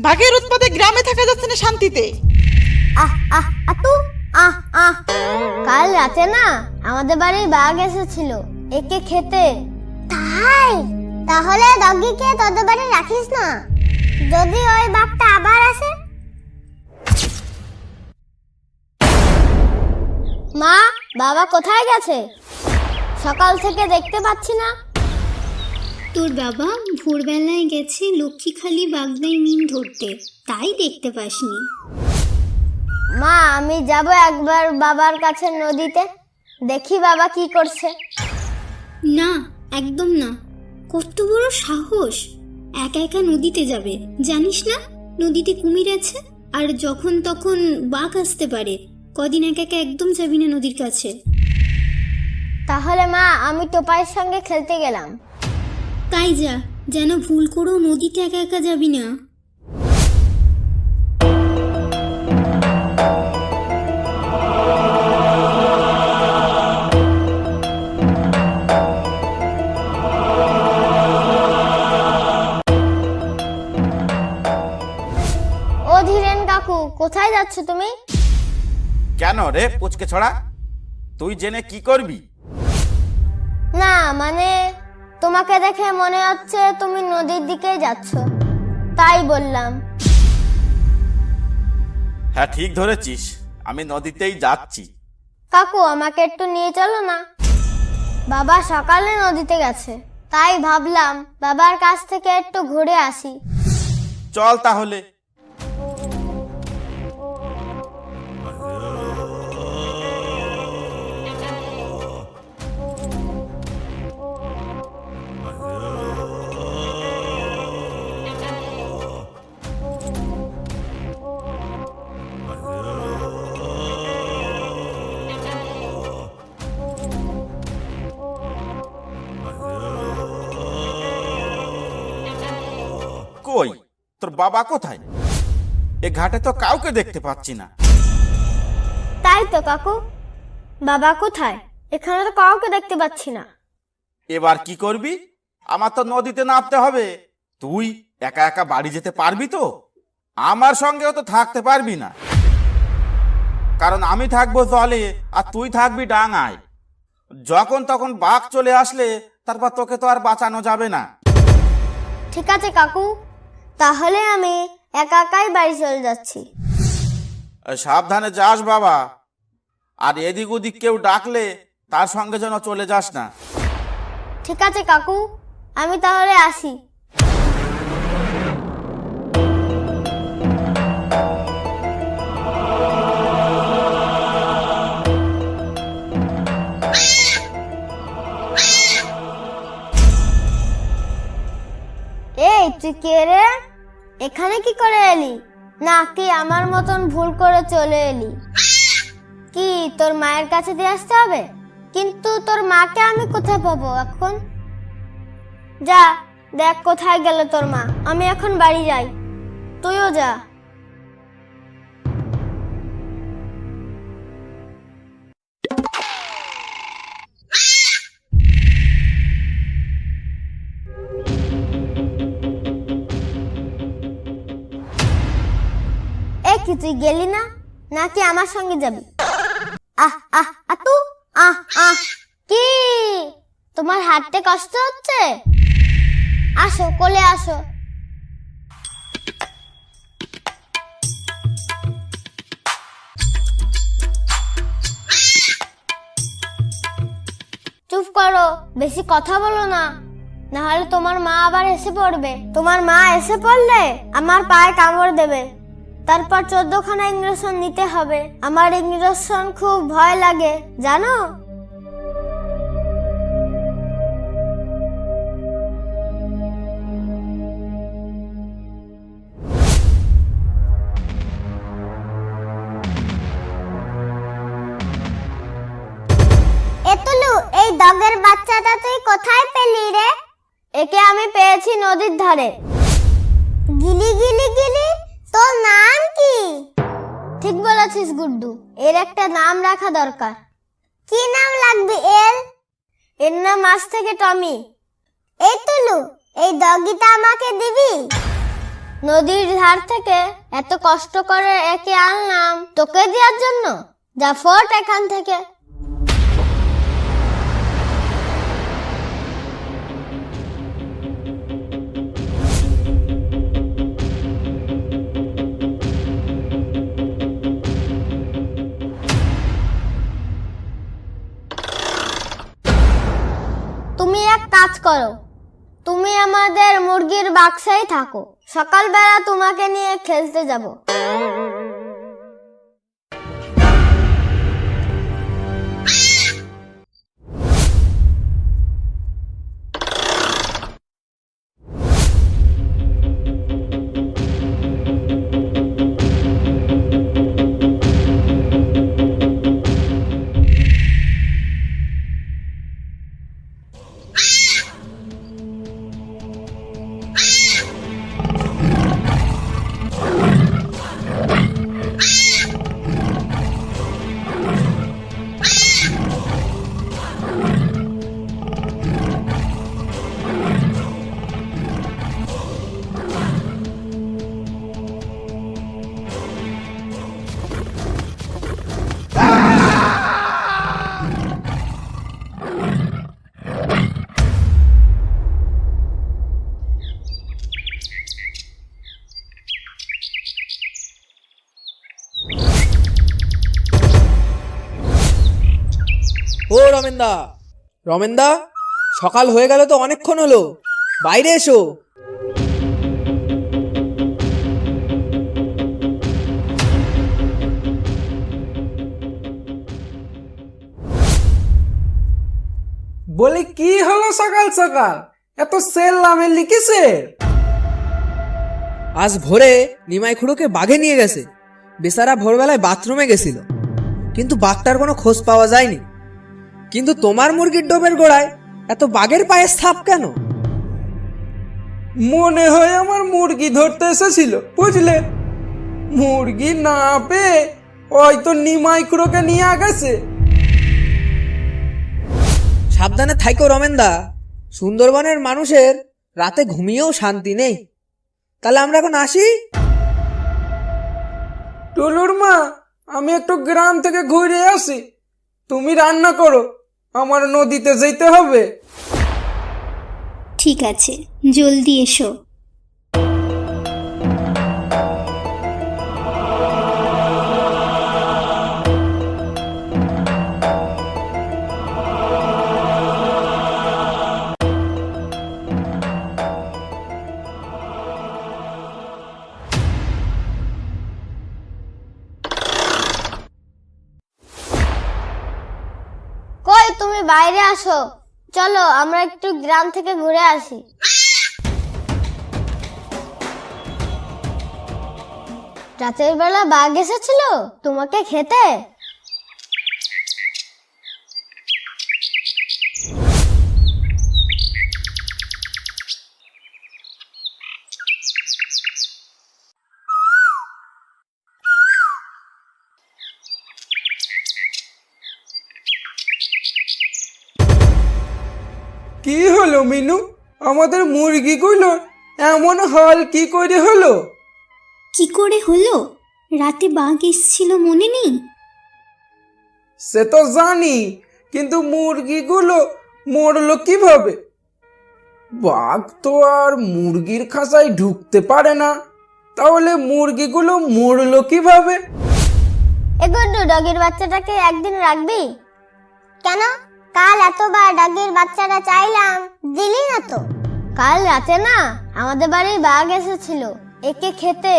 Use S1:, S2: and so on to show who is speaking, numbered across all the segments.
S1: বাঘের উৎপাদে গ্রামে থাকা যাচ্ছে না শান্তিতে।
S2: আহ আহ আতু আহ আহ। কাল রাতে না আমাদের বাড়ি বাঘ এসেছিল একে খেতে। তাই? তাহলে ডগিকে তোদের বাড়ি রাখিস না। যদি ওই বাঘটা আবার আসে। মা বাবা কোথায় গেছে? সকাল থেকে দেখতে পাচ্ছি না।
S3: তোর বাবা ভোরবেলায় গেছে লক্ষ্মীখালি বাগদাই মিন ধরতে। তাই দেখতে পাসনি।
S2: মা আমি যাব একবার বাবার কাছে নদীতে। দেখি বাবা কি করছে।
S3: না একদম না। কত বড় সাহস। একা একা নদীতে যাবে। জানিস না নদীতে কুমির আছে আর যখন তখন বাঘ আসতে পারে। কদিন একা একা একদম যাবি না নদীর কাছে।
S2: তাহলে মা আমি টোপাইয়ের সঙ্গে খেলতে গেলাম।
S3: তাই যা যেন ভুল করেও নদীতে একা একা যাবি না।
S2: ও ধীরেন কাকু কোথায় যাচ্ছ তুমি?
S4: কেন রে পুচকে ছড়া? তুই জেনে কি করবি?
S2: না মানে তোমাকে দেখে মনে হচ্ছে তুমি নদীর দিকে যাচ্ছ। তাই বললাম।
S4: হ্যাঁ ঠিক ধরেছিস। আমি নদীতেই যাচ্ছি।
S2: কাকু আমাকে একটু নিয়ে চলো না। বাবা সকালে নদীতে গেছে। তাই ভাবলাম বাবার কাছ থেকে একটু ঘুরে আসি।
S4: চল তাহলে। তোর বাবা কোথায়? এ ঘাটে তো কাউকে দেখতে পাচ্ছি না।
S2: তাই তো কাকু। বাবা কোথায়? এখানে তো কাউকে দেখতে পাচ্ছি না।
S4: এবার কি করবি? আমার তো নদীতে নামতে হবে। তুই একা একা বাড়ি যেতে পারবি তো? আমার সঙ্গেও তো থাকতে পারবি না। কারণ আমি থাকব জলে আর তুই থাকবি ডাঙায়। যখন তখন বাঘ চলে আসলে তারপর তোকে তো আর বাঁচানো যাবে না।
S2: ঠিক আছে কাকু। তাহলে আমি একা একাই বাড়ি চলে যাচ্ছি।
S4: সাবধানে যাস বাবা। আর এদিক ওদিক কেউ ডাকলে তার সঙ্গে যেন চলে যাস না।
S2: ঠিক আছে কাকু আমি তাহলে আসি। করে চলে এলি। কি, তোর মায়ের কাছে দিয়ে আসতে হবে? কিন্তু তোর মাকে আমি কোথায় পাবো এখন? যা, দেখ কোথায় গেল তোর মা। আমি এখন বাড়ি যাই। তুইও যা। তুই গেলি না? নাকি আমার সঙ্গে যাবি? আহ আহ আহ। কি? তোমার হাঁটতে কষ্ট হচ্ছে? আসো, কোলে আসো। চুপ করো, বেশি কথা বলো না। নাহলে তোমার মা আবার এসে পড়বে। তোমার মা এসে পড়লে আমার পায়ে কামড় দেবে। তারপর চোদ্দখানা ইঞ্জেকশন নিতে হবে। আমার ইঞ্জেকশন খুব ভয় লাগে, জানো? এই ডগের বাচ্চাটা তুই কোথায় পেলি রে? একে আমি পেয়েছি নদীর ধারে। গিলি গিলি গিলি তোর নাম কি? ঠিক বলেছিস, গুড্ডু। এর একটা নাম রাখা দরকার। কি নাম লাগবে এর? এর নাম আজ থেকে টমি। এই তুলু এই ডগিটা আমাকে দিবি? নদীর ধার থেকে এত কষ্ট করে একে আনলাম তোকে দেওয়ার জন্য? যা ফট এখান থেকে। করো। তুমি আমাদের মুরগির বাক্সায় থাকো। সকালবেলা তোমাকে নিয়ে খেলতে যাব।
S5: রমেনদা। রমেনদা, সকাল হয়ে গেল তো অনেকক্ষণ হলো। বাইরে এসো।
S6: বলি, কি হলো সকাল সকাল? এত সেল নামে লিখেছে?
S5: আজ ভোরে নিমাই খুড়োকে বাঘে নিয়ে গেছে। বেচারা ভোরবেলায় বাথরুমে গেছিল। কিন্তু বাঘটার কোনো খোঁজ পাওয়া যায়নি। কিন্তু তোমার মুরগির ডোবের গোড়ায় এত বাঘের পায়ের ছাপ কেন?
S6: মনে হয় আমার মুরগি ধরতে এসেছিল বুঝলে? মুরগি না পেয়ে হয়তো নিমাই খুঁড়োকে নিয়ে গেছে।
S5: সাবধানে থাইকো রমেনদা সুন্দরবনের মানুষের রাতে ঘুমিয়েও শান্তি নেই। তাহলে আমরা এখন আসি?
S6: টুলুর মা আমি একটু গ্রাম থেকে ঘুরে আসি। তুমি রান্না করো। আমার নদীতে যেতে হবে।
S3: ঠিক আছে জলদি এসো।
S2: আসো। চলো আমরা একটু গ্রাম থেকে ঘুরে আসি। রাতের বেলা বাঘ এসেছিল তোমাকে খেতে?
S6: কি হলো মিনু? আমাদের মুরগিগুলো এমন হল কি করে হলো?
S3: কি করে হলো? রাতে বাঘ এসেছিল মনে নেই?
S6: সে তো জানি কিন্তু মুরগিগুলো মরলো কীভাবে? বাঘ তো আর মুরগির খাঁচায় ঢুকতে পারে না। তাহলে মুরগিগুলো মরলো কীভাবে?
S2: এগুড্ডু ডগির বাচ্চাটাকে একদিন রাখবি। কেন? কাল এতবার ডাগির বাচ্চাটা চাইলাম, দিলি না তো? কাল রাতে না, আমাদের বাড়ি বাঘ এসেছিল, একে খেতে।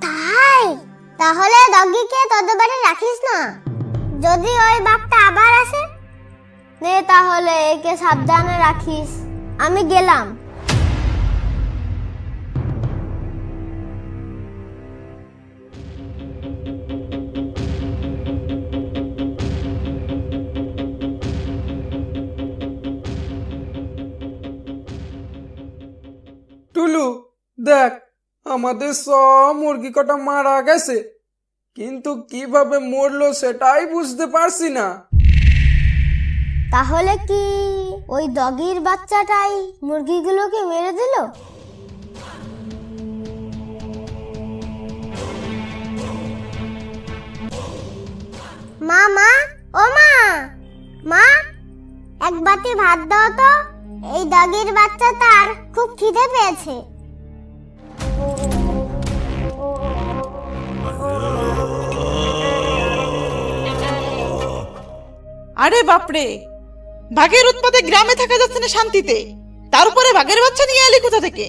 S2: তাই? তাহলে ডগিকে তোদের বাড়ি রাখিস না। যদি ওই বাঘটা আবার আসে? নে তাহলে, একে সাবধানে রাখিস। আমি গেলাম।
S6: আমাদের সব মুরগি কটা মারা গেছে। কিন্তু কীভাবে মরলো সেটাই বুঝতে পারছি না।
S2: তাহলে কি ওই ডগির বাচ্চাটাই মুরগিগুলোকে মেরে দিল? মা মা, ও মা মা, এক বাটি ভাত দাও তো। এই ডগির বাচ্চা তার খুব খিদে পেয়েছে।
S1: আরে বাপরে বাঘের উৎপাদে গ্রামে থাকা যাচ্ছে না শান্তিতে। তার উপরে বাঘের বাচ্চা নিয়ে এলি কোথা থেকে?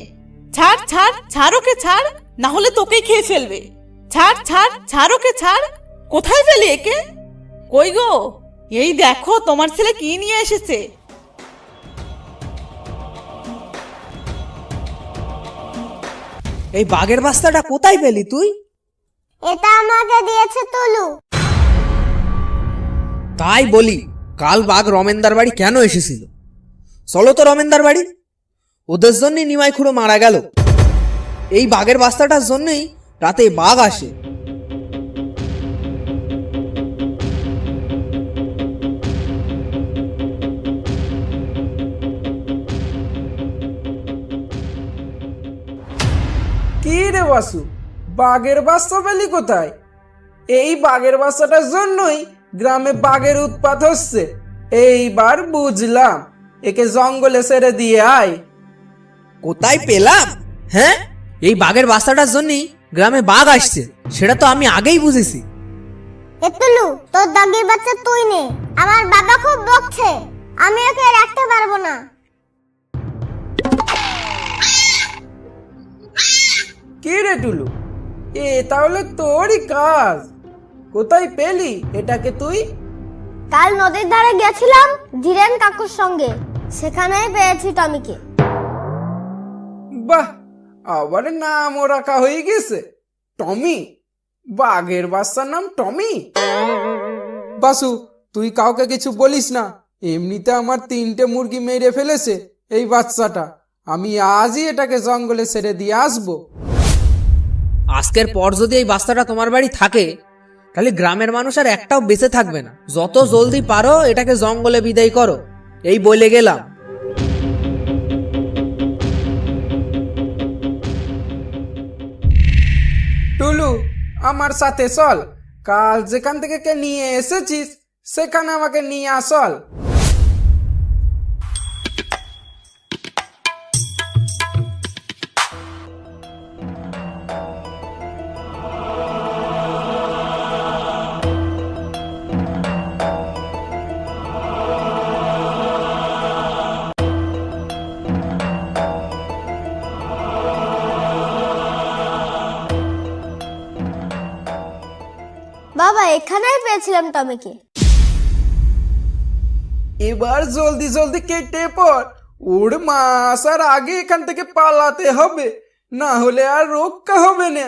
S1: ছাড় ছাড় ছাড় ওকে ছাড় না হলে তোকেই খেয়ে ফেলবে। ছাড় ছাড় ছাড় ওকে ছাড় কোথায় ফেলি একে? কই গো? এই দেখো তোমার ছেলে কি নিয়ে এসেছে?
S5: এই বাঘের বাস্তাটা কোথায় পেলি তুই?
S2: এটা আমাকে দিয়েছে তুলু
S5: তাই বলি, কাল বাঘ রমেনদার বাড়ি কেন এসেছিল? চলো তো রমেনদার বাড়ি। ওদের জন্যই নিমাই খুঁড়ো মারা গেল। এই বাঘের বাস্তাটার জন্যই রাতে বাঘ আসে।
S6: কি রে বাসু? বাঘের বাচ্চা পেলি কোথায়? এই বাঘের বাচ্চাটার জন্যই গ্রামে বাঘের উৎপাত হচ্ছে। এইবার বুঝলাম একে জঙ্গলে ছেড়ে দিয়ে আয়।
S5: কোথায় পেলাম? হ্যাঁ? এই বাঘের বাস্তাটার জন্যই গ্রামে বাঘ আসছে সেটা তো আমি আগেই বুঝেছি।
S2: এ তুলু তোর ডগির বাচ্চা তুই নে। আমার বাবা খুব বকছে। আমি ওকে রাখতে পারব না।
S6: কি রে টুলু? এ তাহলে তোরই কাজ। কোথায় পেলি এটাকে তুই?
S2: কাল নদীর ধারে গেছিলাম ধীরেন কাকুর সঙ্গে। সেখানেই পেয়েছি টমিকে।
S6: বাহ আবার নামও রাখা হয়ে গেছে। টমি? বাঘের বাচ্চার নাম টমি? বাসু তুই কাউকে কিছু বলিস না। এমনিতে আমার তিনটে মুরগি মেরে ফেলেছে এই বাচ্চাটা। আমি আজই এটাকে জঙ্গলে ছেড়ে দিয়ে আসব।
S5: আজকের পর যদি এই বাচ্চাটা তোমার বাড়ি থাকে তাহলে গ্রামের মানুষ আর একটাও বেঁচে থাকবে না। যত জলদি পারো, এটাকে জঙ্গলে বিদায় করো। এই বলে গেলাম।
S6: টুলু, আমার সাথে চল। কাল যেখান থেকে কে নিয়ে এসেছিস, সেখানে আমাকে নিয়ে আসল
S2: বাবা, এখানেই পেয়েছিলাম টমিকে।
S6: এবার জলদি জলদি কেটে পর। ওর মা আসার আগে এখান থেকে পালাতে হবে, না হলে আর রক্ষা হবে না।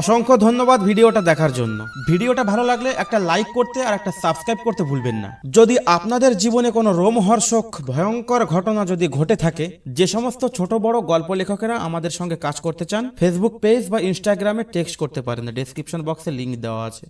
S4: অসংখ্য ধন্যবাদ ভিডিওটা দেখার জন্য। ভিডিওটা ভালো লাগলে একটা লাইক করতে আর একটা সাবস্ক্রাইব করতে ভুলবেন না। যদি আপনাদের জীবনে কোনো রোমহর্ষক, ভয়ঙ্কর ঘটনা যদি ঘটে থাকে, যে সমস্ত ছোট বড় গল্প লেখকেরা আমাদের সঙ্গে কাজ করতে চান ফেসবুক পেজ বা ইনস্টাগ্রামে টেক্সট করতে পারেন। ডেসক্রিপশন বক্সে লিঙ্ক দেওয়া আছে।